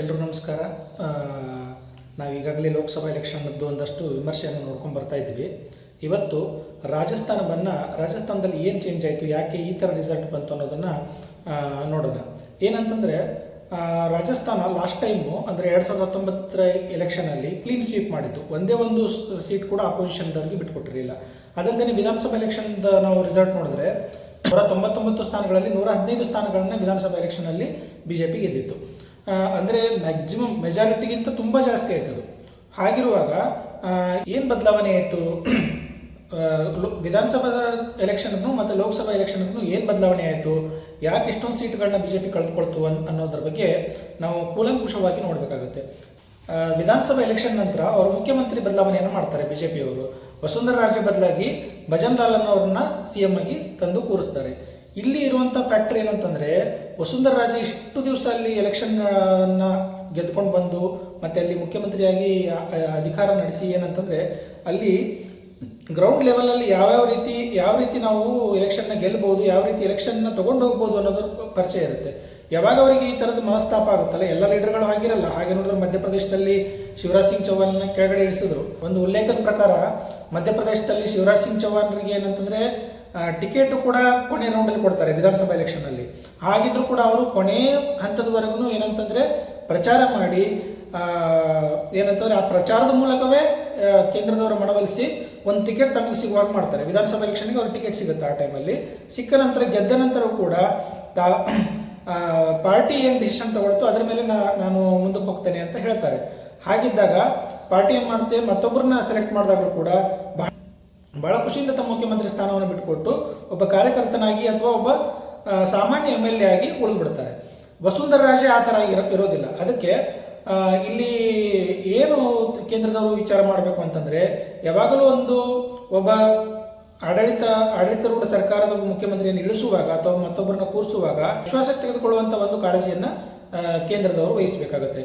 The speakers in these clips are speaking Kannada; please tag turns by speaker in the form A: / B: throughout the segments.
A: ಎಲ್ರಿಗೂ ನಮಸ್ಕಾರ. ನಾವು ಈಗಾಗಲೇ ಲೋಕಸಭಾ ಎಲೆಕ್ಷನ್ದು ಒಂದಷ್ಟು ವಿಮರ್ಶೆಯನ್ನು ನೋಡ್ಕೊಂಡು ಬರ್ತಾ ಇದ್ದೀವಿ. ಇವತ್ತು ರಾಜಸ್ಥಾನವನ್ನು ರಾಜಸ್ಥಾನದಲ್ಲಿ ಏನು ಚೇಂಜ್ ಆಯಿತು, ಯಾಕೆ ಈ ಥರ ರಿಸಲ್ಟ್ ಬಂತು ಅನ್ನೋದನ್ನು ನೋಡೋಣ. ಏನಂತಂದರೆ ರಾಜಸ್ಥಾನ ಲಾಸ್ಟ್ ಟೈಮು ಅಂದರೆ ಎರಡು ಸಾವಿರದ ಹತ್ತೊಂಬತ್ತರ ಎಲೆಕ್ಷನಲ್ಲಿ ಕ್ಲೀನ್ ಸ್ವೀಪ್ ಮಾಡಿತ್ತು. ಒಂದೇ ಒಂದು ಸೀಟ್ ಕೂಡ ಅಪೋಸಿಷನ್ದವ್ರಿಗೆ ಬಿಟ್ಕೊಟ್ಟಿರಲಿಲ್ಲ. ಅದಲ್ಲದೆ ವಿಧಾನಸಭಾ ಎಲೆಕ್ಷನ್ದ ನಾವು ರಿಸಲ್ಟ್ ನೋಡಿದ್ರೆ, ನೂರ ತೊಂಬತ್ತೊಂಬತ್ತು ಸ್ಥಾನಗಳಲ್ಲಿ ನೂರ ಹದಿನೈದು ಸ್ಥಾನಗಳನ್ನ ವಿಧಾನಸಭಾ ಎಲೆಕ್ಷನಲ್ಲಿ ಬಿ ಜೆ ಪಿ ಗೆದ್ದಿತ್ತು. ಅಂದರೆ ಮ್ಯಾಕ್ಸಿಮಮ್ ಮೆಜಾರಿಟಿಗಿಂತ ತುಂಬ ಜಾಸ್ತಿ ಆಯ್ತದು ಹಾಗಿರುವಾಗ ಏನು ಬದಲಾವಣೆ ಆಯಿತು? ವಿಧಾನಸಭಾ ಎಲೆಕ್ಷನ್ಗೂ ಮತ್ತು ಲೋಕಸಭಾ ಎಲೆಕ್ಷನ್ಗೂ ಏನು ಬದಲಾವಣೆ ಆಯಿತು? ಯಾಕೆ ಇಷ್ಟೊಂದು ಸೀಟ್ಗಳನ್ನ ಬಿ ಜೆ ಪಿ ಕಳೆದುಕೊಳ್ತು ಅನ್, ಅನ್ನೋದ್ರ ಬಗ್ಗೆ ನಾವು ಕೂಲಂಕುಷವಾಗಿ ನೋಡಬೇಕಾಗುತ್ತೆ. ವಿಧಾನಸಭಾ ಎಲೆಕ್ಷನ್ ನಂತರ ಅವರು ಮುಖ್ಯಮಂತ್ರಿ ಬದಲಾವಣೆಯನ್ನು ಮಾಡ್ತಾರೆ ಬಿ ಜೆ ಪಿಯವರು ವಸುಂಧರಾ ರಾಜೆ ಬದಲಾಗಿ ಭಜನ್ ಲಾಲ್ ಅನ್ನೋರನ್ನ ಸಿ ಎಂ ಆಗಿ ತಂದು ಕೂರಿಸ್ತಾರೆ. ಇಲ್ಲಿ ಇರುವಂಥ ಫ್ಯಾಕ್ಟರ್ ಏನಂತಂದ್ರೆ, ವಸುಂಧರ ರಾಜ ಇಷ್ಟು ದಿವಸ ಅಲ್ಲಿ ಎಲೆಕ್ಷನ್ ಅನ್ನ ಗೆದ್ಕೊಂಡು ಬಂದು, ಮತ್ತೆ ಅಲ್ಲಿ ಮುಖ್ಯಮಂತ್ರಿಯಾಗಿ ಅಧಿಕಾರ ನಡೆಸಿ ಏನಂತಂದ್ರೆ, ಅಲ್ಲಿ ಗ್ರೌಂಡ್ ಲೆವೆಲಲ್ಲಿ ಯಾವ್ಯಾವ ರೀತಿ, ಯಾವ ರೀತಿ ನಾವು ಎಲೆಕ್ಷನ್ನ ಗೆಲ್ಲಬಹುದು ಯಾವ ರೀತಿ ಎಲೆಕ್ಷನ್ನ ತಗೊಂಡು ಹೋಗ್ಬೋದು ಅನ್ನೋದ್ರ ಪರಿಚಯ ಇರುತ್ತೆ. ಯಾವಾಗ ಅವರಿಗೆ ಈ ಥರದ ಮನಸ್ತಾಪ ಆಗುತ್ತಲ್ಲ, ಎಲ್ಲ ಲೀಡರ್ಗಳು ಆಗಿರಲ್ಲ ಹಾಗೆ ನೋಡಿದ್ರೆ ಮಧ್ಯಪ್ರದೇಶದಲ್ಲಿ ಶಿವರಾಜ್ ಸಿಂಗ್ ಚೌಹಾನ್ ಕೆಳಗಡೆ ಇರಿಸಿದ್ರು ಒಂದು ಉಲ್ಲೇಖದ ಪ್ರಕಾರ, ಮಧ್ಯಪ್ರದೇಶದಲ್ಲಿ ಶಿವರಾಜ್ ಸಿಂಗ್ ಚೌಹಾನ್ರಿಗೆ ಏನಂತಂದ್ರೆ ಟಿಕೆಟ್ ಕೂಡ ಕೊನೆ ರೌಂಡಲ್ಲಿ ಕೊಡ್ತಾರೆ ವಿಧಾನಸಭಾ ಎಲೆಕ್ಷನ್ನಲ್ಲಿ ಹಾಗಿದ್ರು ಕೂಡ ಅವರು ಕೊನೆ ಹಂತದವರೆಗೂ ಏನಂತಂದ್ರೆ ಪ್ರಚಾರ ಮಾಡಿ ಏನಂತಂದರೆ ಆ ಪ್ರಚಾರದ ಮೂಲಕವೇ ಕೇಂದ್ರದವರು ಮನವೊಲಿಸಿ ಒಂದು ಟಿಕೆಟ್ ತಮಗೆ ಸಿಗುವಾಗ ಮಾಡ್ತಾರೆ. ವಿಧಾನಸಭಾ ಎಲೆಕ್ಷನ್ಗೆ ಅವ್ರಿಗೆ ಟಿಕೆಟ್ ಸಿಗುತ್ತೆ ಆ ಟೈಮಲ್ಲಿ ಸಿಕ್ಕ ನಂತರ, ಗೆದ್ದ ನಂತರ ಕೂಡ ತಾ ಪಾರ್ಟಿ ಏನು ಡಿಸಿಷನ್ ತಗೊಳ್ತು ಅದರ ಮೇಲೆ ನಾ- ನಾನು ಮುಂದಕ್ಕೆ ಹೋಗ್ತೇನೆ ಅಂತ ಹೇಳ್ತಾರೆ. ಹಾಗಿದ್ದಾಗ ಪಾರ್ಟಿ ಏನು ಮಾಡುತ್ತೆ ಮತ್ತೊಬ್ಬರನ್ನ ಸೆಲೆಕ್ಟ್ ಮಾಡಿದಾಗ ಕೂಡ ಬಹಳ ಬಹಳ ಖುಷಿಯಿಂದ ತಮ್ಮ ಮುಖ್ಯಮಂತ್ರಿ ಸ್ಥಾನವನ್ನು ಬಿಟ್ಟುಕೊಟ್ಟು ಒಬ್ಬ ಕಾರ್ಯಕರ್ತನಾಗಿ ಅಥವಾ ಒಬ್ಬ ಸಾಮಾನ್ಯ ಎಂ ಎಲ್ ಎ ಆಗಿ ಉಳಿದ್ಬಿಡ್ತಾರೆ. ವಸುಂಧರ ರಾಜೇ ಆ ಥರ ಇರ, ಇರೋದಿಲ್ಲ. ಅದಕ್ಕೆ ಇಲ್ಲಿ ಏನು ಕೇಂದ್ರದವರು ವಿಚಾರ ಮಾಡಬೇಕು ಅಂತಂದರೆ, ಯಾವಾಗಲೂ ಒಂದು ಒಬ್ಬ ಆಡಳಿತ, ಆಡಳಿತಾರೂಢ ಸರ್ಕಾರದ ಮುಖ್ಯಮಂತ್ರಿಯನ್ನು ಇಳಿಸುವಾಗ ಅಥವಾ ಮತ್ತೊಬ್ಬರನ್ನ ಕೂರಿಸುವಾಗ ವಿಶ್ವಾಸಕ್ಕೆ ತೆಗೆದುಕೊಳ್ಳುವಂಥ ಒಂದು ಕಾಳಜಿಯನ್ನು ಕೇಂದ್ರದವರು ವಹಿಸಬೇಕಾಗತ್ತೆ.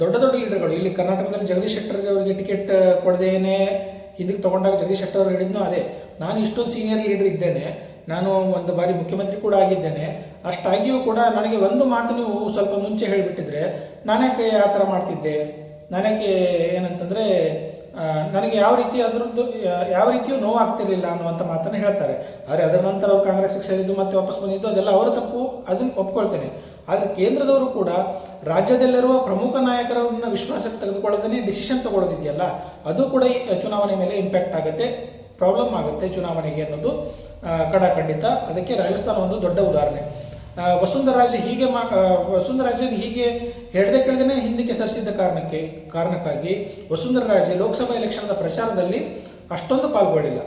A: ದೊಡ್ಡ ದೊಡ್ಡ ಲೀಡರ್ಗಳು, ಇಲ್ಲಿ ಕರ್ನಾಟಕದಲ್ಲಿ ಜಗದೀಶ್ ಶೆಟ್ಟರ್ ಅವರಿಗೆ ಟಿಕೆಟ್ ಕೊಡದೇನೆ ಹಿಂದಕ್ಕೆ ತಗೊಂಡಾಗ ಜಗದೀಶ್ ಶೆಟ್ಟರ್ ಅವರು ಹೇಳಿದ್ನು ಅದೇ. ನಾನು ಇಷ್ಟೊಂದು ಸೀನಿಯರ್ ಲೀಡರ್ ಇದ್ದೇನೆ. ನಾನು ಒಂದು ಬಾರಿ ಮುಖ್ಯಮಂತ್ರಿ ಕೂಡ ಆಗಿದ್ದೇನೆ. ಅಷ್ಟಾಗಿಯೂ ಕೂಡ ನನಗೆ ಒಂದು ಮಾತು ನೀವು ಸ್ವಲ್ಪ ಮುಂಚೆ ಹೇಳಿಬಿಟ್ಟಿದ್ರೆ ನಾನ್ಯಾಕೆ ಆ ಥರ ಮಾಡ್ತಿದ್ದೆ? ನನಗೆ ಏನಂತಂದರೆ ನನಗೆ ಯಾವ ರೀತಿ ಅದರದ್ದು, ಯಾವ ರೀತಿಯೂ ನೋವು ಆಗ್ತಿರ್ಲಿಲ್ಲ ಅನ್ನುವಂಥ ಮಾತನ್ನು ಹೇಳ್ತಾರೆ. ಆದರೆ ಅದರ ನಂತರ ಅವರು ಕಾಂಗ್ರೆಸ್ಗೆ ಸೇರಿದ್ದು ಮತ್ತೆ ವಾಪಸ್ ಬಂದಿದ್ದು ಅದೆಲ್ಲ ಅವರ ತಪ್ಪು, ಅದನ್ನು ಒಪ್ಕೊಳ್ತೇನೆ. ಆದರೆ ಕೇಂದ್ರದವರು ಕೂಡ ರಾಜ್ಯದಲ್ಲಿರುವ ಪ್ರಮುಖ ನಾಯಕರನ್ನ ವಿಶ್ವಾಸಕ್ಕೆ ತೆಗೆದುಕೊಳ್ಳೋದನ್ನೇ ಡಿಸಿಷನ್ ತಗೊಳ್ಳೋದಿದೆಯಲ್ಲ ಅದು ಕೂಡ ಈ ಚುನಾವಣೆ ಮೇಲೆ ಇಂಪ್ಯಾಕ್ಟ್ ಆಗುತ್ತೆ ಪ್ರಾಬ್ಲಮ್ ಆಗುತ್ತೆ ಚುನಾವಣೆಗೆ ಅನ್ನೋದು ಕಡ ಕಡಾಖಂಡಿತ ಅದಕ್ಕೆ ರಾಜಸ್ಥಾನ ಒಂದು ದೊಡ್ಡ ಉದಾಹರಣೆ. ವಸುಂಧರಾಜ ಹೀಗೆ ಮಾ ವಸುಂಧರಾಜ ಹೀಗೆ ಹೇಳದೆ ಕೇಳದೇ ಹಿಂದಕ್ಕೆ ಸರಿಸಿದ್ದ ಕಾರಣಕ್ಕೆ, ಕಾರಣಕ್ಕಾಗಿ ವಸುಂಧರಾಜ ರಾಜೆ ಲೋಕಸಭಾ ಎಲೆಕ್ಷನ್ದ ಪ್ರಚಾರದಲ್ಲಿ ಅಷ್ಟೊಂದು ಪಾಲ್ಗೊಳ್ಳಿಲ್ಲ.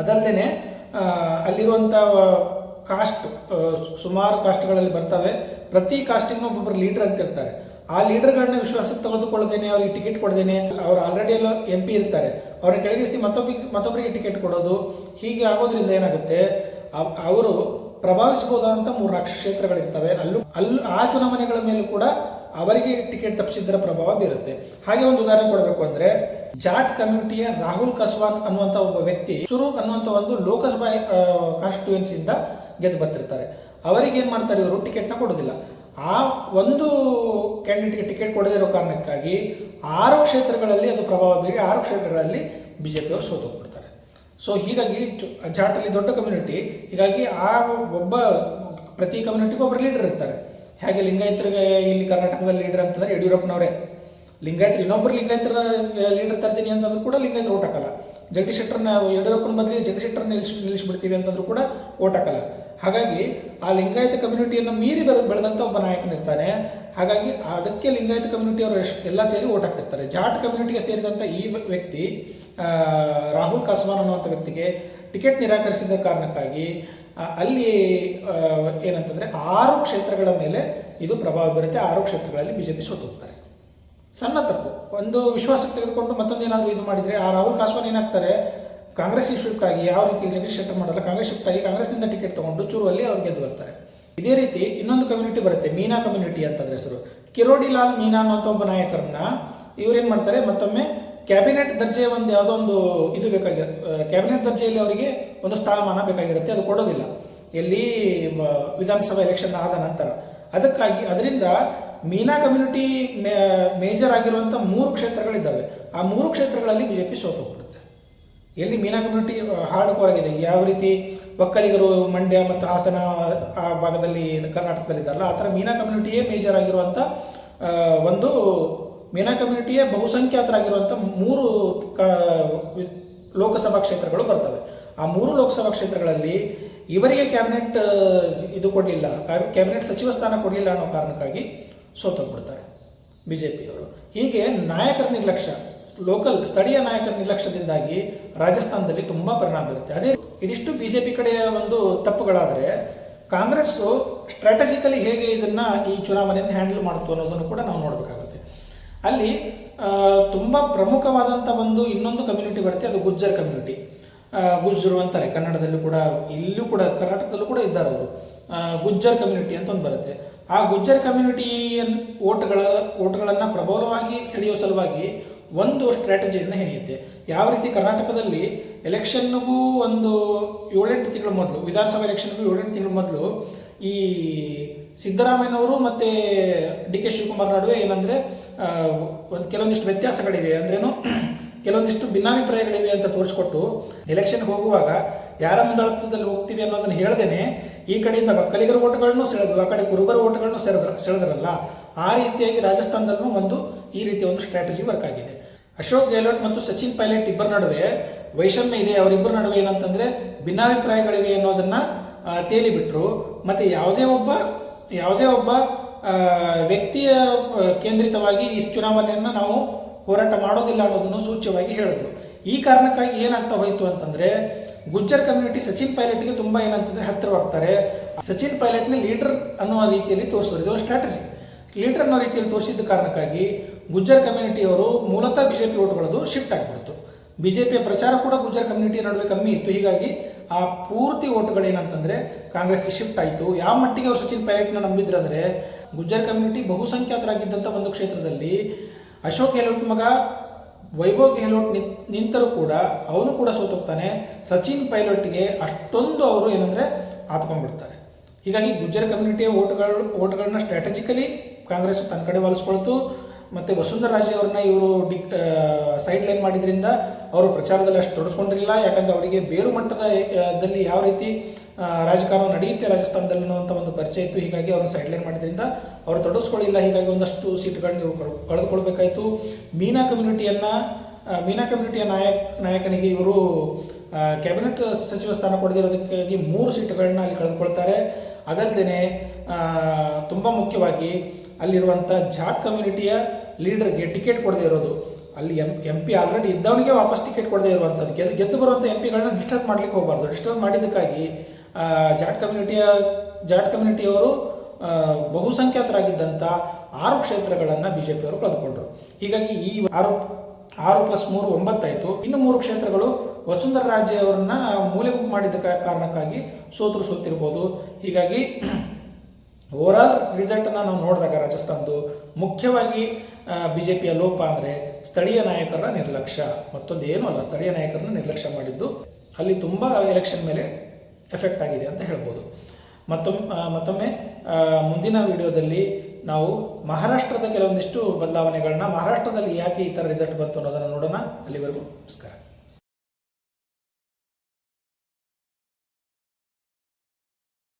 A: ಅದಲ್ಲದೆ ಅಲ್ಲಿರುವಂಥ ಕಾಸ್ಟ್ ಸುಮಾರು ಕಾಸ್ಟ್ಗಳಲ್ಲಿ ಬರ್ತವೆ. ಪ್ರತಿ ಕಾಸ್ಟಿಂಗ್ನ ಒಬ್ಬೊಬ್ಬರು ಲೀಡರ್ ಅಂತಿರ್ತಾರೆ ಆ ಲೀಡರ್ಗಳನ್ನ ವಿಶ್ವಾಸಕ್ಕೆ ತೆಗೆದುಕೊಳ್ಳದೇನೆ, ಅವ್ರಿಗೆ ಟಿಕೆಟ್ ಕೊಡ್ದೇನೆ, ಅವ್ರು ಆಲ್ರೆಡಿ ಎಲ್ಲ ಎಂ ಪಿ ಇರ್ತಾರೆ. ಅವ್ರನ್ನ ಕೆಳಗಿಸಿ ಮತ್ತೊಬ್ಬರಿಗೆ ಮತ್ತೊಬ್ಬರಿಗೆ ಟಿಕೆಟ್ ಕೊಡೋದು, ಹೀಗೆ ಆಗೋದ್ರಿಂದ ಏನಾಗುತ್ತೆ? ಅವರು ಪ್ರಭಾವಿಸಬಹುದಾದಂಥ ಮೂರ್ನಾಲ್ಕು ಕ್ಷೇತ್ರಗಳಿರ್ತವೆ. ಅಲ್ಲೂ ಅಲ್ಲೂ ಆ ಚುನಾವಣೆಗಳ ಮೇಲೂ ಕೂಡ ಅವರಿಗೆ ಟಿಕೆಟ್ ತಪ್ಪಿಸಿದ್ದರ ಪ್ರಭಾವ ಬೀರುತ್ತೆ. ಹಾಗೆ ಒಂದು ಉದಾಹರಣೆ ಕೊಡಬೇಕು ಅಂದ್ರೆ, ಜಾಟ್ ಕಮ್ಯುನಿಟಿಯ ರಾಹುಲ್ ಕಸ್ವಾನ್ ಅನ್ನುವಂಥ ಒಬ್ಬ ವ್ಯಕ್ತಿ ಶುರು ಅನ್ನುವಂಥ ಒಂದು ಲೋಕಸಭಾ ಕಾನ್ಸ್ಟಿಟ್ಯೂಯೆನ್ಸಿಯಿಂದ ಗೆದ್ದು ಬರ್ತಿರ್ತಾರೆ. ಅವರಿಗೆ ಏನು ಮಾಡ್ತಾರೆ ಇವರು? ಟಿಕೆಟ್ನ ಕೊಡೋದಿಲ್ಲ. ಆ ಒಂದು ಕ್ಯಾಂಡಿಡೇಟ್ಗೆ ಟಿಕೆಟ್ ಕೊಡದೇ ಇರೋ ಕಾರಣಕ್ಕಾಗಿ ಆರು ಕ್ಷೇತ್ರಗಳಲ್ಲಿ ಅದು ಪ್ರಭಾವ ಬೀರಿ ಆರು ಕ್ಷೇತ್ರಗಳಲ್ಲಿ ಬಿ ಜೆ ಪಿಯವರು ಸೋತೋಗ್ಬಿಡ್ತಾರೆ ಸೊ ಹೀಗಾಗಿ ಜಾಟಲ್ಲಿ ದೊಡ್ಡ ಕಮ್ಯುನಿಟಿ ಹೀಗಾಗಿ ಆ ಒಬ್ಬ ಪ್ರತಿ ಕಮ್ಯುನಿಟಿಗೂ ಒಬ್ಬರು ಲೀಡರ್ ಇರ್ತಾರೆ. ಹೇಗೆ ಲಿಂಗಾಯತರಿಗೆ ಇಲ್ಲಿ ಕರ್ನಾಟಕದಲ್ಲಿ ಲೀಡರ್ ಅಂತಂದ್ರೆ ಯಡಿಯೂರಪ್ಪನವರೇ. ಲಿಂಗಾಯತರು ಇನ್ನೊಬ್ಬರು ಲಿಂಗಾಯತರ ಲೀಡರ್ ತರ್ತೀನಿ ಅಂತಂದ್ರೂ ಕೂಡ ಲಿಂಗಾಯತರು ಓಟ್ ಹಾಕಲ್ಲ. ಜಗದೀಶ್ ಶೆಟ್ಟರ್ನ ಯಡಿಯೂರಪ್ಪನ ಬದಲಿಗೆ ಜಗದೀಶ್ ಶೆಟ್ಟರ್ನ ನಿಲ್ಲಿಸಿ ನಿಲ್ಲಿಸಿಬಿಡ್ತೀವಿ ಅಂತಂದ್ರೂ ಕೂಡ ಓಟ್ ಹಾಕಲ್ಲ. ಹಾಗಾಗಿ ಆ ಲಿಂಗಾಯತ ಕಮ್ಯುನಿಟಿಯನ್ನು ಮೀರಿ ಬೆಳೆ ಬೆಳೆದಂಥ ಒಬ್ಬ ನಾಯಕನಿರ್ತಾನೆ ಹಾಗಾಗಿ ಅದಕ್ಕೆ ಲಿಂಗಾಯತ ಕಮ್ಯುನಿಟಿಯವರು ಎಷ್ಟು, ಎಲ್ಲ ಸೇರಿ ಓಟ್ ಹಾಕ್ತಿರ್ತಾರೆ. ಜಾಟ್ ಕಮ್ಯುನಿಟಿಗೆ ಸೇರಿದಂಥ ಈ ವ್ಯಕ್ತಿ ರಾಹುಲ್ ಕಾಸ್ವಾನ್ ಅನ್ನುವಂಥ ವ್ಯಕ್ತಿಗೆ ಟಿಕೆಟ್ ನಿರಾಕರಿಸಿದ ಕಾರಣಕ್ಕಾಗಿ ಅಲ್ಲಿ ಏನಂತಂದರೆ ಆರು ಕ್ಷೇತ್ರಗಳ ಮೇಲೆ ಇದು ಪ್ರಭಾವ ಬೀರುತ್ತೆ. ಆರು ಕ್ಷೇತ್ರಗಳಲ್ಲಿ ಬಿಜೆಪಿ ಪಿ ಹೋಗ್ತಾರೆ ಸಣ್ಣ ತಪ್ಪು. ಒಂದು ವಿಶ್ವಾಸಕ್ಕೆ ತೆಗೆದುಕೊಂಡು ಮತ್ತೊಂದು ಏನಾದರೂ ಇದು ಮಾಡಿದರೆ ಆ ರಾಹುಲ್ ಕಾಸ್ವಾನ್ ಏನಾಗ್ತಾರೆ? ಕಾಂಗ್ರೆಸ್ ಶಿಫ್ಟ್ ಆಗಿ ಯಾವ ರೀತಿ ಜಗದೀಶ್ ಶೆಟ್ಟರ್ ಮಾಡಲ್ಲ, ಕಾಂಗ್ರೆಸ್ ಶಿಫ್ಟ್ ಆಗಿ ಕಾಂಗ್ರೆಸ್ನಿಂದ ಟಿಕೆಟ್ ತೊಗೊಂಡು ಚೂರುವಲ್ಲಿ ಅವ್ರು ಗೆದ್ದು ಬರ್ತಾರೆ. ಇದೇ ರೀತಿ ಇನ್ನೊಂದು ಕಮ್ಯುನಿಟಿ ಬರುತ್ತೆ, ಮೀನಾ ಕಮ್ಯುನಿಟಿ ಅಂತಂದ್ರೆ ಹೆಸರು. ಕಿರೋಡಿ ಲಾಲ್ ಮೀನಾ ಅನ್ನೋಂಥ ಒಬ್ಬ ನಾಯಕರನ್ನ ಇವ್ರೇನು ಮಾಡ್ತಾರೆ? ಮತ್ತೊಮ್ಮೆ ಕ್ಯಾಬಿನೆಟ್ ದರ್ಜೆಯ ಒಂದು ಯಾವುದೋ ಒಂದು ಇದು ಬೇಕಾಗಿ ಕ್ಯಾಬಿನೆಟ್ ದರ್ಜೆಯಲ್ಲಿ ಅವರಿಗೆ ಒಂದು ಸ್ಥಾನಮಾನ ಬೇಕಾಗಿರುತ್ತೆ, ಅದು ಕೊಡೋದಿಲ್ಲ. ಎಲ್ಲಿ ವಿಧಾನಸಭಾ ಎಲೆಕ್ಷನ್ ಆದ ನಂತರ. ಅದಕ್ಕಾಗಿ, ಅದರಿಂದ ಮೀನಾ ಕಮ್ಯುನಿಟಿ ಮೇಜರ್ ಆಗಿರುವಂಥ ಮೂರು ಕ್ಷೇತ್ರಗಳಿದ್ದಾವೆ. ಆ ಮೂರು ಕ್ಷೇತ್ರಗಳಲ್ಲಿ ಬಿ ಜೆ ಪಿ ಸೋತು ಹೋಗ್ಬಿಡುತ್ತೆ. ಎಲ್ಲಿ ಮೀನಾ ಕಮ್ಯುನಿಟಿ ಹಾರ್ಡ್ ಕೋರ್ ಆಗಿದೆ, ಯಾವ ರೀತಿ ಒಕ್ಕಲಿಗರು ಮಂಡ್ಯ ಮತ್ತು ಹಾಸನ, ಆ ಭಾಗದಲ್ಲಿ ಕರ್ನಾಟಕದಲ್ಲಿ ಇದ್ದಾರಲ್ಲ ಆ ಥರ ಮೀನಾ ಕಮ್ಯುನಿಟಿಯೇ ಮೇಜರ್ ಆಗಿರುವಂಥ ಒಂದು ಮೀನಾ ಕಮ್ಯುನಿಟಿಯೇ ಬಹುಸಂಖ್ಯಾತರಾಗಿರುವಂಥ ಮೂರು ಕ ಲೋಕಸಭಾ ಕ್ಷೇತ್ರಗಳು ಬರ್ತವೆ. ಆ ಮೂರು ಲೋಕಸಭಾ ಕ್ಷೇತ್ರಗಳಲ್ಲಿ ಇವರಿಗೆ ಕ್ಯಾಬಿನೆಟ್ ಇದು ಕೊಡಲಿಲ್ಲ ಕ್ಯಾಬಿನೆಟ್ ಸಚಿವ ಸ್ಥಾನ ಕೊಡಲಿಲ್ಲ ಅನ್ನೋ ಕಾರಣಕ್ಕಾಗಿ ಸೋತೋಗ್ಬಿಡ್ತಾರೆ ಬಿ ಜೆ ಪಿಯವರು ಹೀಗೆ ನಾಯಕರ ನಿರ್ಲಕ್ಷ್ಯ ಲೋಕಲ್ ಸ್ಥಳೀಯ ನಾಯಕರ ನಿರ್ಲಕ್ಷ್ಯದಿಂದಾಗಿ ರಾಜಸ್ಥಾನದಲ್ಲಿ ತುಂಬ ಪರಿಣಾಮ ಬೀರುತ್ತೆ. ಅದೇ ಇದಿಷ್ಟು ಬಿ ಜೆ ಪಿ ಕಡೆಯ ಒಂದು ತಪ್ಪುಗಳಾದರೆ ಕಾಂಗ್ರೆಸ್ಸು ಸ್ಟ್ರಾಟಜಿಕಲಿ ಹೇಗೆ ಇದನ್ನು ಈ ಚುನಾವಣೆಯನ್ನು ಹ್ಯಾಂಡಲ್ ಮಾಡ್ತು ಅನ್ನೋದನ್ನು ಕೂಡ ನಾವು ನೋಡಬೇಕಾಗುತ್ತೆ. ಅಲ್ಲಿ ತುಂಬ ಪ್ರಮುಖವಾದಂಥ ಒಂದು ಇನ್ನೊಂದು ಕಮ್ಯುನಿಟಿ ಬರುತ್ತೆ, ಅದು ಗುಜ್ಜರ್ ಕಮ್ಯುನಿಟಿ ಗುಜ್ಜರು ಅಂತಾರೆ, ಕನ್ನಡದಲ್ಲೂ ಕೂಡ, ಇಲ್ಲೂ ಕೂಡ, ಕರ್ನಾಟಕದಲ್ಲೂ ಕೂಡ ಇದ್ದಾರೆ ಅವರು. ಗುಜ್ಜರ್ ಕಮ್ಯುನಿಟಿ ಅಂತ ಒಂದು ಬರುತ್ತೆ. ಆ ಗುಜ್ಜರ್ ಕಮ್ಯುನಿಟಿ ಓಟ್ಗಳ, ಓಟ್ಗಳನ್ನು ಪ್ರಬಲವಾಗಿ ಸೆಳೆಯುವ ಸಲುವಾಗಿ ಒಂದು ಸ್ಟ್ರಾಟಜಿಯನ್ನು ಹೆಣೆಯುತ್ತೆ. ಯಾವ ರೀತಿ ಕರ್ನಾಟಕದಲ್ಲಿ ಎಲೆಕ್ಷನ್ಗೂ ಒಂದು ಏಳೆಂಟು ತಿಂಗಳ ಮೊದಲು, ವಿಧಾನಸಭಾ ಎಲೆಕ್ಷನ್ಗೂ ಏಳೆಂಟು ತಿಂಗಳ ಮೊದಲು ಈ ಸಿದ್ದರಾಮಯ್ಯನವರು ಮತ್ತು ಡಿ ಕೆ ಶಿವಕುಮಾರ್ ನಡುವೆ ಏನಂದರೆ ಒಂದು ಕೆಲವೊಂದಿಷ್ಟು ವ್ಯತ್ಯಾಸಗಳಿವೆ. ಅಂದ್ರೇನು ಕೆಲವೊಂದಿಷ್ಟು ಭಿನ್ನಾಭಿಪ್ರಾಯಗಳಿವೆ ಅಂತ ತೋರಿಸ್ಕೊಟ್ಟು ಎಲೆಕ್ಷನ್ ಹೋಗುವಾಗ ಯಾರ ಮುಂದಾಳತ್ವದಲ್ಲಿ ಹೋಗ್ತೀವಿ ಅನ್ನೋದನ್ನು ಹೇಳ್ದೇನೆ ಈ ಕಡೆಯಿಂದ ಒಕ್ಕಲಿಗರ ಓಟ್ಗಳನ್ನು ಸೆಳೆದು ಆ ಕಡೆ ಕುರುಬರ ಓಟ್ಗಳನ್ನು ಸೆಳೆದ್ರ, ಸೆಳೆದ್ರಲ್ಲ, ಆ ರೀತಿಯಾಗಿ ರಾಜಸ್ಥಾನದಲ್ಲೂ ಒಂದು ಈ ರೀತಿಯ ಒಂದು ಸ್ಟ್ರಾಟಜಿ ವರ್ಕ್ ಆಗಿದೆ. ಅಶೋಕ್ ಗೆಹ್ಲೋಟ್ ಮತ್ತು ಸಚಿನ್ ಪೈಲಟ್ ಇಬ್ಬರ ನಡುವೆ ವೈಷಮ್ಯ ಇದೆ, ಅವರಿಬ್ಬರ ನಡುವೆ ಏನಂತಂದ್ರೆ ಭಿನ್ನಾಭಿಪ್ರಾಯಗಳಿವೆ ಅನ್ನೋದನ್ನ ತೇಲಿಬಿಟ್ರು. ಮತ್ತು ಯಾವುದೇ ಒಬ್ಬ ಯಾವುದೇ ಒಬ್ಬ ವ್ಯಕ್ತಿಯ ಕೇಂದ್ರಿತವಾಗಿ ಈ ಚುನಾವಣೆಯನ್ನು ನಾವು ಹೋರಾಟ ಮಾಡೋದಿಲ್ಲ ಅನ್ನೋದನ್ನು ಸೂಚ್ಯವಾಗಿ ಹೇಳಿದ್ರು. ಈ ಕಾರಣಕ್ಕಾಗಿ ಏನಾಗ್ತಾ ಹೋಯಿತು ಅಂತಂದ್ರೆ, ಗುಜ್ಜರ್ ಕಮ್ಯುನಿಟಿ ಸಚಿನ್ ಪೈಲಟ್ಗೆ ತುಂಬಾ ಏನಂತಂದ್ರೆ ಹತ್ತಿರವಾಗ್ತಾರೆ. ಸಚಿನ್ ಪೈಲಟ್ನ ಲೀಡರ್ ಅನ್ನುವ ರೀತಿಯಲ್ಲಿ ತೋರಿಸಿದ್ರು. ಇದು ಸ್ಟ್ರಾಟಜಿ ಲೀಡರ್ ಅನ್ನೋ ರೀತಿಯಲ್ಲಿ ತೋರಿಸಿದ್ದ ಕಾರಣಕ್ಕಾಗಿ ಗುಜ್ಜರ್ ಕಮ್ಯುನಿಟಿಯವರು ಮೂಲತಃ ಬಿಜೆಪಿ ಓಟ್ಗಳದು ಶಿಫ್ಟ್ ಆಗಿಬಿಡ್ತು. ಪಿಯ ಪ್ರಚಾರ ಕೂಡ ಗುಜ್ಜರ್ ಕಮ್ಯುನಿಟಿ ನಡುವೆ ಕಮ್ಮಿ ಇತ್ತು. ಹೀಗಾಗಿ ಆ ಪೂರ್ತಿ ಓಟ್ಗಳೇನಂತಂದ್ರೆ ಕಾಂಗ್ರೆಸ್ ಶಿಫ್ಟ್ ಆಯಿತು. ಯಾವ ಮಟ್ಟಿಗೆ ಅವರು ಸಚಿನ್ ಪೈಲಟ್ನ ನಂಬಿದ್ರೆ ಅಂದ್ರೆ, ಗುಜ್ಜರ್ ಕಮ್ಯುನಿಟಿ ಬಹುಸಂಖ್ಯಾತರಾಗಿದ್ದಂಥ ಒಂದು ಕ್ಷೇತ್ರದಲ್ಲಿ ಅಶೋಕ್ ಗೆಹ್ಲೋಟ್ ಮಗ, ವೈಭವ್ ಗೆಹ್ಲೋಟ್ ನಿಂತ್- ನಿಂತರೂ ಕೂಡ ಅವನು ಕೂಡ ಸೋತೋಗ್ತಾನೆ. ಸಚಿನ್ ಪೈಲಟ್ಗೆ ಅಷ್ಟೊಂದು ಅವರು ಏನಂದ್ರೆ ಆತ್ಕೊಂಡ್ಬಿಡ್ತಾರೆ. ಹೀಗಾಗಿ ಗುಜ್ಜರ್ ಕಮ್ಯುನಿಟಿಯ ಓಟ್ಗಳು ಓಟ್ಗಳನ್ನ ಸ್ಟ್ರಾಟಜಿಕಲಿ ಕಾಂಗ್ರೆಸ್ ತನ್ನ ಕಡೆ ವಾಲಿಸ್ಕೊಳ್ತು ಮತ್ತು ವಸುಂಧರಾ ರಾಜೆ ಅವ್ರನ್ನ ಇವರು ಡಿ ಸೈಡ್ ಲೈನ್ ಮಾಡಿದ್ರಿಂದ ಅವರು ಪ್ರಚಾರದಲ್ಲಿ ಅಷ್ಟು ತೊಡಸ್ಕೊಂಡಿರಲಿಲ್ಲ. ಯಾಕಂದ್ರೆ ಅವರಿಗೆ ಬೇರು ಮಟ್ಟದಲ್ಲಿ ದಲ್ಲಿ ಯಾವ ರೀತಿ ರಾಜಕಾರಣ ನಡೆಯುತ್ತೆ, ರಾಜಸ್ಥಾನದಲ್ಲಿ ಅನ್ನುವಂಥ ಒಂದು ಪರಿಚಯ ಇತ್ತು. ಹೀಗಾಗಿ ಅವ್ರನ್ನ ಸೈಡ್ಲೈನ್ ಮಾಡಿದ್ರಿಂದ ಅವರು ತೊಡಗಿಸ್ಕೊಳ್ಳಿಲ್ಲ ಹೀಗಾಗಿ ಒಂದಷ್ಟು ಸೀಟ್ಗಳನ್ನ ಇವರು ಕಳೆದುಕೊಳ್ಬೇಕಾಯಿತು. ಮೀನಾ ಕಮ್ಯುನಿಟಿಯನ್ನು ಮೀನಾ ಕಮ್ಯುನಿಟಿಯ ನಾಯಕ್, ನಾಯಕನಿಗೆ ಇವರು ಕ್ಯಾಬಿನೆಟ್ ಸಚಿವ ಸ್ಥಾನ ಕೊಡದಿರೋದಕ್ಕಾಗಿ ಮೂರು ಸೀಟ್ಗಳನ್ನ ಅಲ್ಲಿ ಕಳೆದುಕೊಳ್ತಾರೆ. ಅದಲ್ಲದೆ ತುಂಬ ಮುಖ್ಯವಾಗಿ ಅಲ್ಲಿರುವಂಥ ಜಾಟ್ ಕಮ್ಯುನಿಟಿಯ ಲೀಡರ್ಗೆ ಟಿಕೆಟ್ ಕೊಡದೇ ಇರೋದು. ಅಲ್ಲಿ ಎಂ ಎಂ ಪಿ ಆಲ್ರೆಡಿ ಇದ್ದವನಿಗೆ ವಾಪಸ್ ಟಿಕೆಟ್ ಕೊಡದೇ ಇರುವಂಥದ್ದು. ಗೆದ್ದು ಗೆದ್ದು ಬರುವಂಥ ಎಂ ಡಿಸ್ಟರ್ಬ್ ಮಾಡ್ಲಿಕ್ಕೆ ಹೋಗಬಾರ್ದು. ಡಿಸ್ಟರ್ಬ್ ಮಾಡಿದ್ದಕ್ಕಾಗಿ ಜಾಟ್ ಕಮ್ಯುನಿಟಿಯ, ಜಾಟ್ ಕಮ್ಯುನಿಟಿಯವರು ಬಹುಸಂಖ್ಯಾತರಾಗಿದ್ದಂಥ ಆರು ಕ್ಷೇತ್ರಗಳನ್ನು ಬಿ ಜೆ ಪಿಯವರು ಕಳೆದುಕೊಂಡರು. ಹೀಗಾಗಿ ಈ ಆರು ಆರು ಪ್ಲಸ್ ಮೂರು ಒಂಬತ್ತಾಯಿತು. ಇನ್ನು ಮೂರು ಕ್ಷೇತ್ರಗಳು ವಸುಂಧರ ರಾಜೆ ಅವರನ್ನ ಮೂಲೆ ಗುಂಪು ಮಾಡಿದ ಕಾರಣಕ್ಕಾಗಿ ಸೋತರು ಸೋತಿರ್ಬೋದು. ಹೀಗಾಗಿ ಓವರಾಲ್ ರಿಸಲ್ಟನ್ನು ನಾವು ನೋಡಿದಾಗ ರಾಜಸ್ಥಾನದ್ದು ಮುಖ್ಯವಾಗಿ ಬಿ ಜೆ ಪಿಯ ಲೋಪ ಅಂದರೆ ಸ್ಥಳೀಯ ನಾಯಕರ ನಿರ್ಲಕ್ಷ್ಯ. ಮತ್ತೊಂದು ಏನೂ ಅಲ್ಲ, ಸ್ಥಳೀಯ ನಾಯಕರನ್ನ ನಿರ್ಲಕ್ಷ್ಯ ಮಾಡಿದ್ದು ಅಲ್ಲಿ ತುಂಬ ಎಲೆಕ್ಷನ್ ಮೇಲೆ ಎಫೆಕ್ಟ್ ಆಗಿದೆ ಅಂತ ಹೇಳ್ಬೋದು. ಮತ್ತೊಮ್ಮೆ ಮತ್ತೊಮ್ಮೆ ಮುಂದಿನ ವಿಡಿಯೋದಲ್ಲಿ ನಾವು ಮಹಾರಾಷ್ಟ್ರದ ಕೆಲವೊಂದಿಷ್ಟು ಬದಲಾವಣೆಗಳನ್ನ, ಮಹಾರಾಷ್ಟ್ರದಲ್ಲಿ ಯಾಕೆ ಈ ಥರ ರಿಸಲ್ಟ್ ಬಂತು ಅನ್ನೋದನ್ನು ನೋಡೋಣ. ಅಲ್ಲಿವರೆಗೂ ನಮಸ್ಕಾರ.